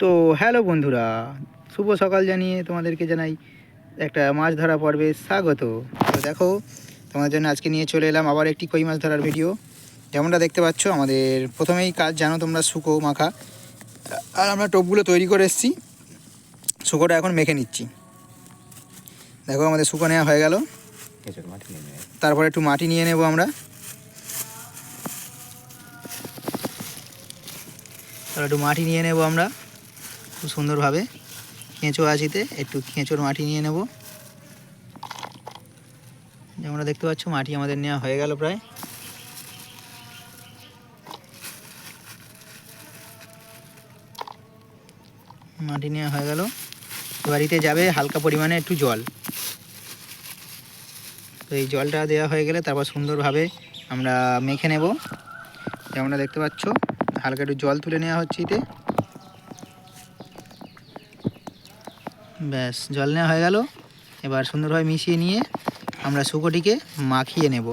তো হ্যালো বন্ধুরা শুভ সকাল জানিয়ে তোমাদেরকে জানাই একটা মাছ ধরা পর্বে স্বাগত। তো দেখো তোমাদের জন্য আজকে নিয়ে চলে এলাম আবার একটি কই মাছ ধরার ভিডিও যেমনটা দেখতে পাচ্ছ আমাদের প্রথমেই কাজ জানো তোমরা শুকো মাখা। আর আমরা টোপগুলো তৈরি করে এসেছি। শুকোটা এখন মেখে নিচ্ছি। দেখো আমাদের শুকো নেওয়া হয়ে গেল। তারপরে একটু মাটি নিয়ে নেব আমরা। তাহলে একটু মাটি নিয়ে নেব আমরা। খুব সুন্দরভাবে কেঁচো আছিতে একটু কেঁচোর মাটি নিয়ে নেব। যেমন দেখতে পাচ্ছ মাটি আমাদের নেওয়া হয়ে গেল প্রায়। মাটি নেওয়া হয়ে গেল। বাড়িতে যাবে হালকা পরিমাণে একটু জল। তো এই জলটা দেওয়া হয়ে গেলে তারপর সুন্দরভাবে আমরা মেখে নেব। যেমনটা দেখতে পাচ্ছ, হালকা একটু জল তুলে নেওয়া হচ্ছে এতে। ব্যাস জল নেওয়া হয়ে গেল। এবার সুন্দরভাবে মিশিয়ে নিয়ে আমরা শুকোটিকে মাখিয়ে নেব।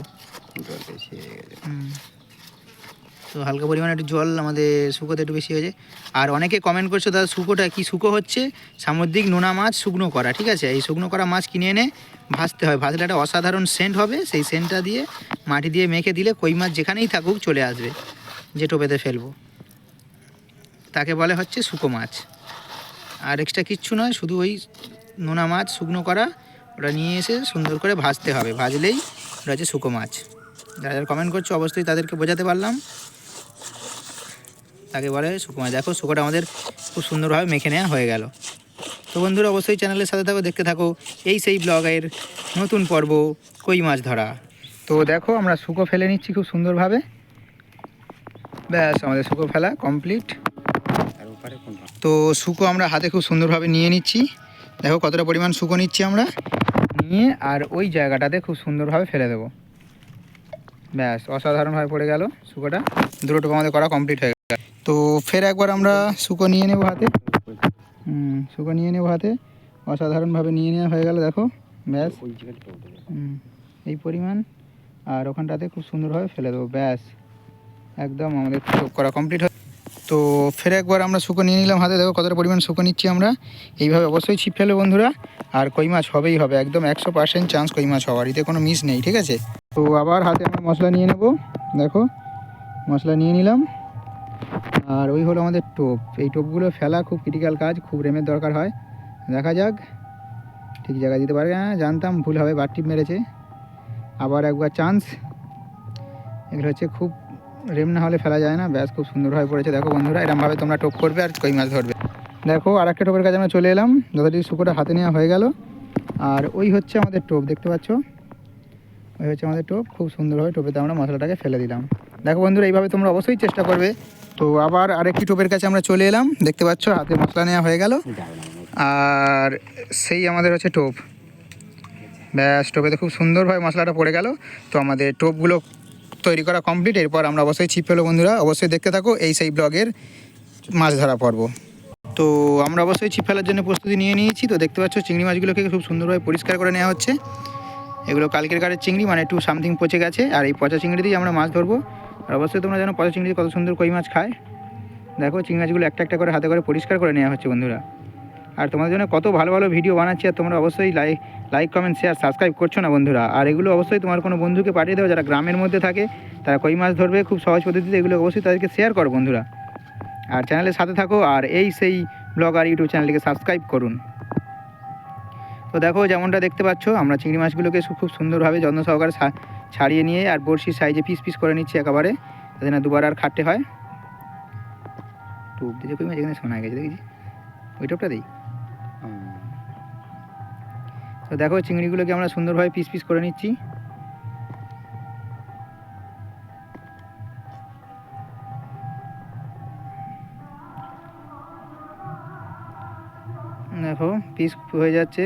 তো হালকা পরিমাণে একটু জল আমাদের শুকোতে একটু বেশি হয়েছে। আর অনেকে কমেন্ট করছ দাদা শুকোটা কি শুকো হচ্ছে? সামুদ্রিক নোনা মাছ শুকনো করা ঠিক আছে? এই শুকনো করা মাছ কিনে এনে ভাজতে হয় ভাজলে একটা অসাধারণ সেন্ট হবে। সেই সেন্টটা দিয়ে মাটি দিয়ে মেখে দিলে কই মাছ যেখানেই থাকুক চলে আসবে যে টোপেতে ফেলব। তাকে বলে হচ্ছে শুকো মাছ। আর এক্সট্রা কিচ্ছু নয়, শুধু ওই নোনা মাছ, শুকনো করা ওটা নিয়ে এসে সুন্দর করে ভাজতে হবে। ভাজলেই ওটা হচ্ছে শুকো মাছ। যারা যারা কমেন্ট করছ, অবশ্যই তাদেরকে বোঝাতে পারলাম। তাকে বলে শুকো মাছ। দেখো, শুকোটা আমাদের খুব সুন্দরভাবে মেখে নেওয়া হয়ে গেল। তো বন্ধুরা, অবশ্যই চ্যানেলের সাথে থাকো, দেখতে থাকো। এই সেই ব্লগের নতুন পর্ব, কই মাছ ধরা। তো দেখো, আমরা শুকো ফেলে নিচ্ছি খুব সুন্দরভাবে। ব্যাস, আমাদের শুকো ফেলা কমপ্লিট আর ওপারে কোন মাছ? তো শুকো আমরা হাতে খুব সুন্দরভাবে নিয়ে নিচ্ছি। দেখো কতটা পরিমাণ শুকো নিচ্ছি আমরা। নিয়ে আর ওই জায়গাটাতে খুব সুন্দরভাবে ফেলে দেবো। ব্যাস অসাধারণভাবে পড়ে গেল শুকোটা। দুটো আমাদের করা কমপ্লিট হয়ে গেল। তো ফের একবার আমরা শুকো নিয়ে নেব হাতে। হুম, শুকো নিয়ে নেব হাতে। অসাধারণভাবে নিয়ে নেওয়া হয়ে গেল দেখো। ব্যাস। এই পরিমাণ। আর ওখানটাতে খুব সুন্দরভাবে ফেলে দেবো। ব্যাস। একদম আমাদের করা কমপ্লিট হয় তো ফের একবার আমরা শুকো নিয়ে নিলাম হাতে। দেখো কতটা পরিমাণ শুকো নিচ্ছি আমরা। এইভাবে অবশ্যই ছিপ ফেলে বন্ধুরা। আর কই মাছ হবেই হবে। একদম একশো পার্সেন্ট চান্স কই মাছ হওয়ার। এতে কোনো মিস নেই, ঠিক আছে? তো আবার হাতে আমরা মশলা নিয়ে নেব। দেখো, মশলা নিয়ে নিলাম। আর ওই হলো আমাদের টোপ। এই টোপগুলো ফেলা খুব ক্রিটিক্যাল কাজ, খুব রেমের দরকার হয়। দেখা যাক। ঠিক জায়গায় দিতে পারবে। হ্যাঁ জানতাম ভুল হবে বাটটিপ মেরেছে। আবার একবার চান্স এগুলো হচ্ছে খুব রেম না হলে ফেলা যায় না। ব্যাস, খুব সুন্দরভাবে পড়েছে। দেখো বন্ধুরা, এরমভাবে তোমরা টোপ করবে আর কই মাছ ধরবে। দেখো আর একটা টোপের কাছে আমরা চলে এলাম। যতটি শুকোটা হাতে নেওয়া হয়ে গেল। আর ওই হচ্ছে আমাদের টোপ, দেখতে পাচ্ছ? ওই হচ্ছে আমাদের টোপ। খুব সুন্দরভাবে টোপেতে আমরা মশলাটাকে ফেলে দিলাম। দেখো বন্ধুরা, এইভাবে তোমরা অবশ্যই চেষ্টা করবে। তো আবার আরেকটি টোপের কাছে আমরা চলে এলাম। দেখতে পাচ্ছ, হাতে মশলা নেওয়া হয়ে গেল। হয়। আর সেই আমাদের হচ্ছে টোপ। ব্যাস, টোপেতে খুব সুন্দরভাবে মশলাটা পড়ে গেল। তো আমাদের টোপগুলো তৈরি করা কমপ্লিট এরপর আমরা অবশ্যই ছিপ ফেলো বন্ধুরা, অবশ্যই দেখতে থাকো এই সেই ব্লগের মাছ ধরা পর্ব। তো আমরা অবশ্যই ছিপ ফেলার জন্য প্রস্তুতি নিয়ে নিয়েছি, তো দেখতে পাচ্ছ চিংড়ি মাছগুলোকে খুব সুন্দরভাবে পরিষ্কার করে নেওয়া হচ্ছে। এগুলো কালকের কারের চিংড়ি মানে একটু সামথিং পচে গেছে, আর এই পচা চিংড়ি দিয়ে আমরা মাছ ধরবো। আর অবশ্যই তোমরা জানো পচা চিংড়ি কত সুন্দর কই মাছ খায়। দেখো চিংড়ি মাছগুলো একটা একটা করে হাতে করে পরিষ্কার করে নেওয়া হচ্ছে বন্ধুরা। আর তোমাদের জন্য কত ভালো ভালো ভিডিও বানাচ্ছি, আর তোমরা অবশ্যই like like comment share subscribe করছ না বন্ধুরা? আর এগুলো অবশ্যই তোমার কোনো বন্ধুকে পাঠিয়ে দেবে যারা গ্রামের মধ্যে থাকে, তারা কই মাছ ধরবে খুব সহজ পদ্ধতিতে এগুলো অবশ্যই তাদেরকে শেয়ার করো বন্ধুরা। আর চ্যানেলের সাথে থাকো, আর এই সেই ব্লগ আর ইউটিউব চ্যানেলটিকে সাবস্ক্রাইব করুন। তো দেখো যেমনটা দেখতে পাচ্ছ, আমরা চিংড়ি মাছগুলোকে খুব সুন্দরভাবে যত্ন সহকারে ছাড়িয়ে নিয়ে আর বড়শির সাইজে পিস পিস করে নিচ্ছি একেবারে, যাতে না দুবার আর খাটতে হয়। টুপ দিতে কই মাছ এখানে শোনা গেছে, দেখেছি। ওই টপটা দিই। তো দেখো, চিংড়িগুলোকে আমরা সুন্দরভাবে পিস পিস করে নিচ্ছি। দেখো পিস হয়ে যাচ্ছে।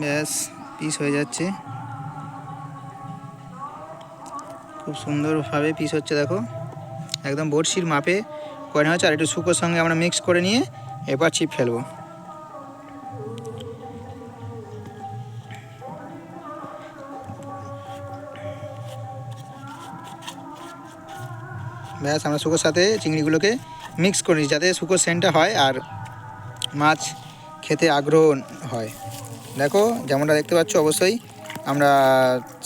ব্যাস পিস হয়ে যাচ্ছে। খুব সুন্দরভাবে পিস হচ্ছে, দেখো। একদম বড়শির মাপে করে নেওয়া হচ্ছে আর একটু শুকোর সঙ্গে আমরা মিক্স করে নিয়ে এবার ছিপ ফেলব। ব্যাস, আমরা শুকোর সাথে চিংড়িগুলোকে মিক্স করে নিই যাতে শুকোর সেন্টটা হয় আর মাছ খেতে আগ্রহ হয়। দেখো, যেমনটা দেখতে পাচ্ছ, অবশ্যই আমরা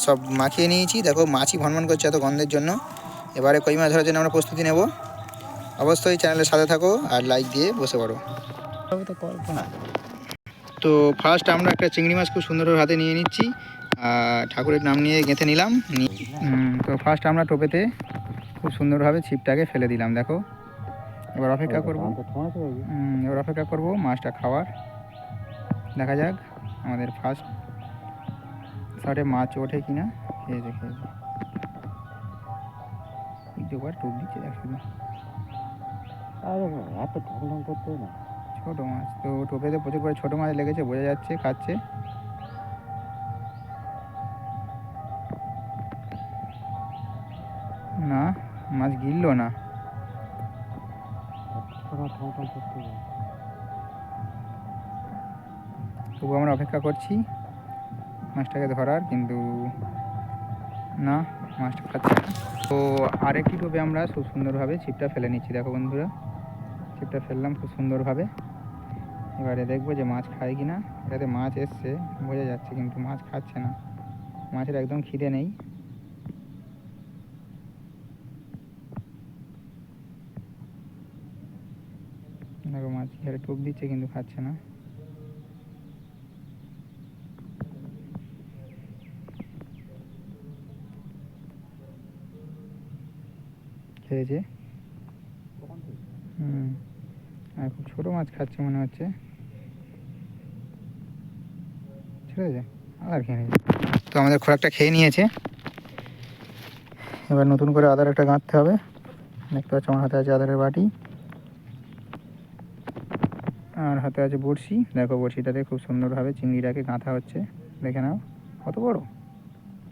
সব মাখিয়ে নিয়েছি। দেখো মাছই ভনভন করছে এত গন্ধের জন্য। এবারে কই মাছ ধরার জন্য আমরা প্রস্তুতি নেব। অবশ্যই চ্যানেলের সাথে থাকো আর লাইক দিয়ে বসে পড়ো। তো ফার্স্ট আমরা একটা চিংড়ি মাছ খুব সুন্দরভাবে হাতে নিয়ে নিচ্ছি। আর ঠাকুরের নাম নিয়ে গেঁথে নিলাম। তো ফার্স্ট আমরা টোপেতে খুব সুন্দরভাবে ছিপটাকে ফেলে দিলাম, দেখো। এবার অপেক্ষা করব। এবার অপেক্ষা করব মাছটা খাওয়ার। দেখা যাক আমাদের ফার্স্ট শটে মাছ ওঠে কিনা খেয়েছে এই দুবার টোপ দিচ্ছে দেখ বাবা, এত ঢং ঢং করতে না। ছোটো মাছ তো টোপেতে প্রচুর করে ছোটো মাছ লেগেছে বোঝা যাচ্ছে খাচ্ছে। না মাছ গিললো না। তবু আমরা অপেক্ষা করছি। মাছটাকে ধরার, কিন্তু না, মাছটা খাচ্ছে না। তো আরেকটি টোপে আমরা খুব সুন্দরভাবে ছিপটা ফেলে নিচ্ছি। দেখো বন্ধুরা, ছিপটা ফেললাম খুব সুন্দরভাবে। এবারে দেখব যে মাছ খায় কি না এটাতে মাছ এসছে, বোঝা যাচ্ছে, কিন্তু মাছ খাচ্ছে না। মাছের একদম খিদে নেই। দেখো মাছ ঘেরে টোপ দিচ্ছে, কিন্তু খাচ্ছে না। খেয়েছে হুম। আর খুব ছোটো মাছ খাচ্ছে মনে হচ্ছে। ছেড়ে দে আদার খেয়ে নিয়েছে তো আমাদের খোরাকটা খেয়ে নিয়েছে। এবার নতুন করে আদার একটা গাঁথতে হবে। দেখতে পাচ্ছ আমার হাতে আছে আদারের বাটি। আর হাতে আছে বড়শি। দেখো বড়শিটাতে খুব সুন্দরভাবে চিংড়িটাকে গাঁথা হচ্ছে। দেখে নাও কত বড়।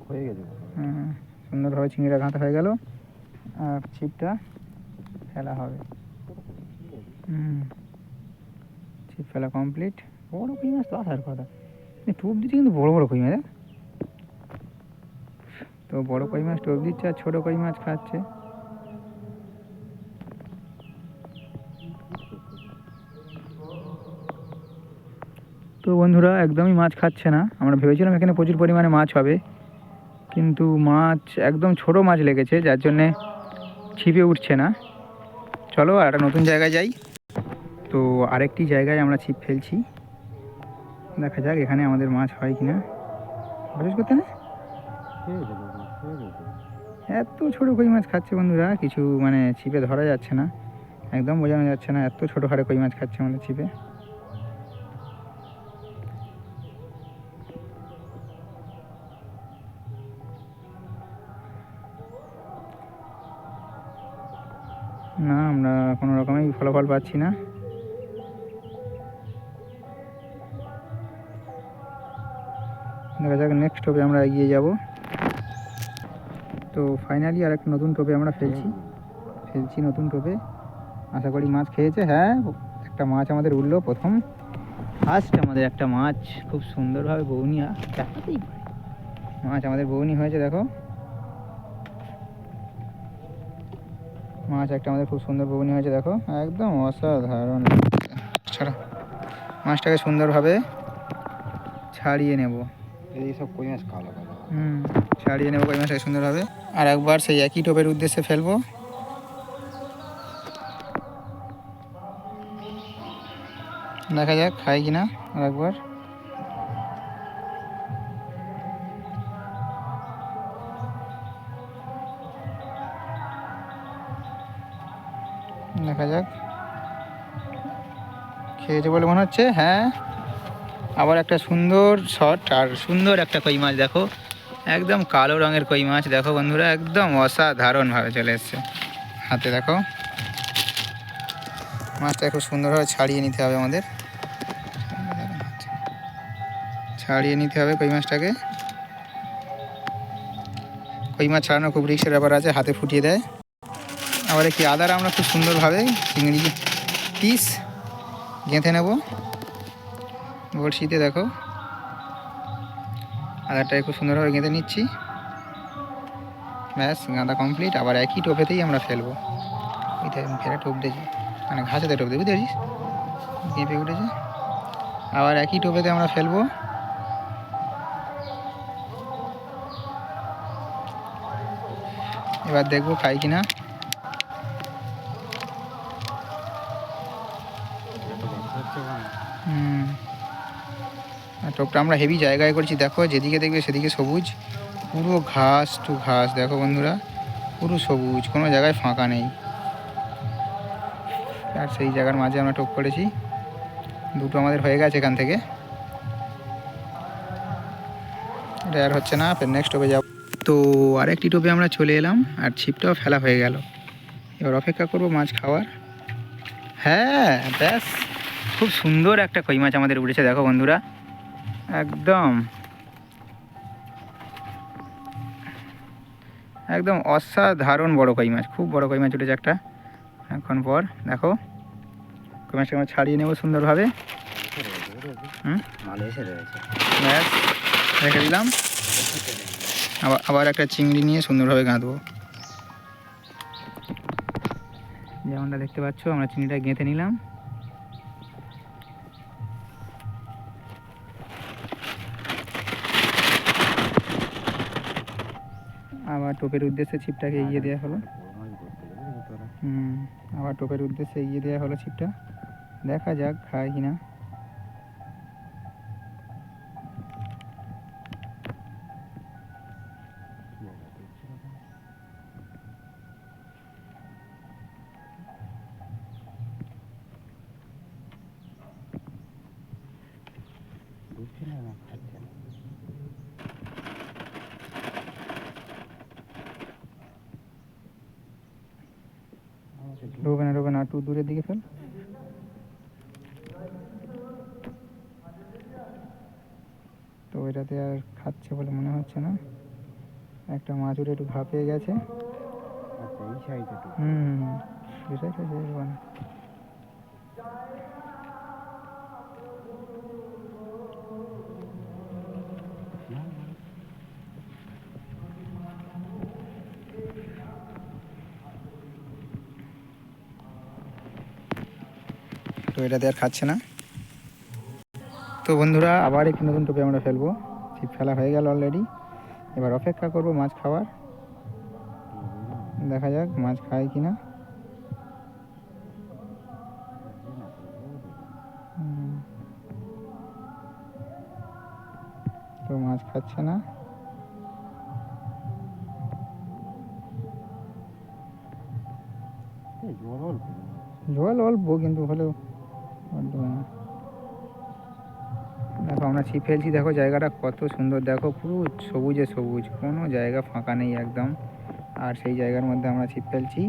হয়ে গেছে। হ্যাঁ সুন্দরভাবে চিংড়িটা গাঁথা হয়ে গেল। ছিপটা ফেলা হবে। হুম। ছিপ ফেলা কমপ্লিট বড় কই মাছ তো আসার কথা। টোপ দিচ্ছে কিন্তু বড় বড় কই মাছ? তো বড় কই মাছ টোপ দিচ্ছে আর ছোটো কই মাছ খাচ্ছে। তো বন্ধুরা, একদমই মাছ খাচ্ছে না। আমরা ভেবেছিলাম এখানে প্রচুর পরিমাণে মাছ হবে। কিন্তু মাছ, একদম ছোট মাছ লেগেছে, যার জন্যে ছিপে উঠছে না। চলো আর একটা নতুন জায়গায় যাই। তো আরেকটি জায়গায় আমরা ছিপ ফেলছি। দেখা যাক এখানে আমাদের মাছ হয় কি না বিশেষ করতে না? এত ছোট কই মাছ খাচ্ছে বন্ধুরা, কিছু মানে ছিপে ধরা যাচ্ছে না। একদম বোঝানো যাচ্ছে না, এত ছোট হারে কই মাছ খাচ্ছে আমাদের ছিপে। আমরা কোনো রকমই ফলাফল পাচ্ছি না। দেখা যাক নেক্সট টোপে আমরা এগিয়ে যাব। তো ফাইনালি আর একটা নতুন টোপে আমরা ফেলছি। ফেলছি নতুন টোপে আশা করি মাছ খেয়েছে। হ্যাঁ একটা মাছ আমাদের উঠল প্রথম। ফার্স্ট আমাদের একটা মাছ। খুব সুন্দরভাবে বৌনিয়া দেখাতেই মাছ আমাদের বৌনি হয়েছে দেখো। মাছ একটা আমাদের খুব সুন্দর বৌনি হয়েছে দেখো। একদম অসাধারণ। ছাড়া। মাছটাকে সুন্দরভাবে ছাড়িয়ে নেব। এই সব কই মাছ কালো কালো। হুম ছাড়িয়ে নেব কই মাছটাকে সুন্দরভাবে। আর একবার সেই একই টোপের উদ্দেশ্যে ফেলব। দেখা যাক খাই কিনা আর একবার। দেখা যাক। খেয়েছে বলে মনে হচ্ছে হ্যাঁ। আবার একটা সুন্দর শট আর সুন্দর একটা কই মাছ, দেখো। একদম কালো রঙের কই মাছ, দেখো বন্ধুরা, একদম অসাধারণভাবে চলে এসছে। হাতে দেখো। মাছটা খুব সুন্দরভাবে ছাড়িয়ে নিতে হবে আমাদের। ছাড়িয়ে নিতে হবে কই মাছটাকে। কই মাছ ছাড়ানো খুব রিক্সের ব্যাপার আছে, হাতে ফুটিয়ে দেয়। আবার একটি আদার আমরা খুব সুন্দরভাবে চিংড়ি পিস গেঁথে নেব। বড়শিতে দেখো, আদারটাকে খুব সুন্দরভাবে গেঁথে নিচ্ছি। ব্যাস, গাঁদা কমপ্লিট আবার একই টোপেতেই আমরা ফেলব। ওইটা ফেলে টোপ দিয়েছি মানে ঘাসেতে টোপ দিই বুঝতে পেঁপে উঠেছে। আবার একই টোপেতে আমরা ফেলব। এবার দেখব খাই কিনা। টোপটা আমরা হেভি জায়গায় করেছি, দেখো, যেদিকে দেখবে সেদিকে সবুজ। পুরো ঘাস টু ঘাস, দেখো বন্ধুরা, পুরো সবুজ, কোনো জায়গায় ফাঁকা নেই। আর সেই জায়গার মাঝে আমরা টোপ করেছি। দুটো আমাদের হয়ে গেছে এখান থেকে। এটা আর হচ্ছে না, ফের নেক্সট টোপে যাব। তো আরেকটি টোপে আমরা চলে এলাম, আর ছিপটাও ফেলা হয়ে গেল। এবার অপেক্ষা করব মাছ খাওয়ার। হ্যাঁ ব্যাস। খুব সুন্দর একটা কই মাছ আমাদের উঠেছে, দেখো বন্ধুরা। একদম। একদম অসাধারণ বড় কই মাছ, খুব বড় কই মাছ উঠেছে একটা। এখন পর, দেখো, কই মাছটা আমরা ছাড়িয়ে নেব সুন্দরভাবে। রেখে দিলাম। আবার আবার একটা চিংড়ি নিয়ে সুন্দরভাবে গাঁথবো যেমনটা দেখতে পাচ্ছ, আমরা চিংড়িটা গেঁথে নিলাম। আবার টোপের উদ্দেশ্যে ছিপটাকে এগিয়ে দেওয়া হলো বড় মাছ ধরতে গেলে কিন্তু তোরা হুম, আবার টোপের উদ্দেশ্যে এগিয়ে দেওয়া হলো ছিপটা দেখা যাক, খায় কিনা। কি হবে দেখছি না তো। ঢুকছে না। না খাচ্ছে না আমাকে ঢুক- ঢোকে না ঢোকে না একটু দূরের দিকে ফেল। তো এটাতে আর খাচ্ছে বলে মনে হচ্ছে না। একটা মাছ উঠে একটু ঘা পেয়ে গেছে। আচ্ছা হুম সেটাই তো যে মানে না, না। তো এটাতে আর খাচ্ছে না। তো বন্ধুরা আবার একটি নতুন টোপে আমরা ফেলব। ছিপ ফেলা হয়ে গেল অলরেডি এবার অপেক্ষা করব মাছ খাওয়ার। দেখা যাক মাছ খায় কি না তো মাছ খাচ্ছে না। জল অল্প কিন্তু হলেও। দেখো আমরা ছিপ ফেলছি, দেখো জায়গাটা কত সুন্দর। দেখো পুরো সবুজে সবুজ, কোনো জায়গা ফাঁকা নেই একদম। আর সেই জায়গার মধ্যে আমরা ছিপ ফেলছি।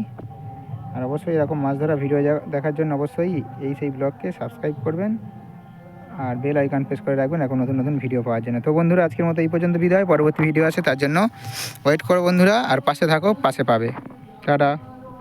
আর অবশ্যই এরকম মাছ ধরা ভিডিও দেখার জন্য অবশ্যই এই সেই ব্লগকে সাবস্ক্রাইব করবেন। আর বেল আইকন প্রেস করে রাখবেন, এখন নতুন নতুন ভিডিও পাওয়ার জন্য। তো বন্ধুরা, আজকের মতো এই পর্যন্ত বিদায়। পরবর্তী ভিডিও আছে তার জন্য ওয়েট করো বন্ধুরা, আর পাশে থাকো, পাশে পাবে। টাটা।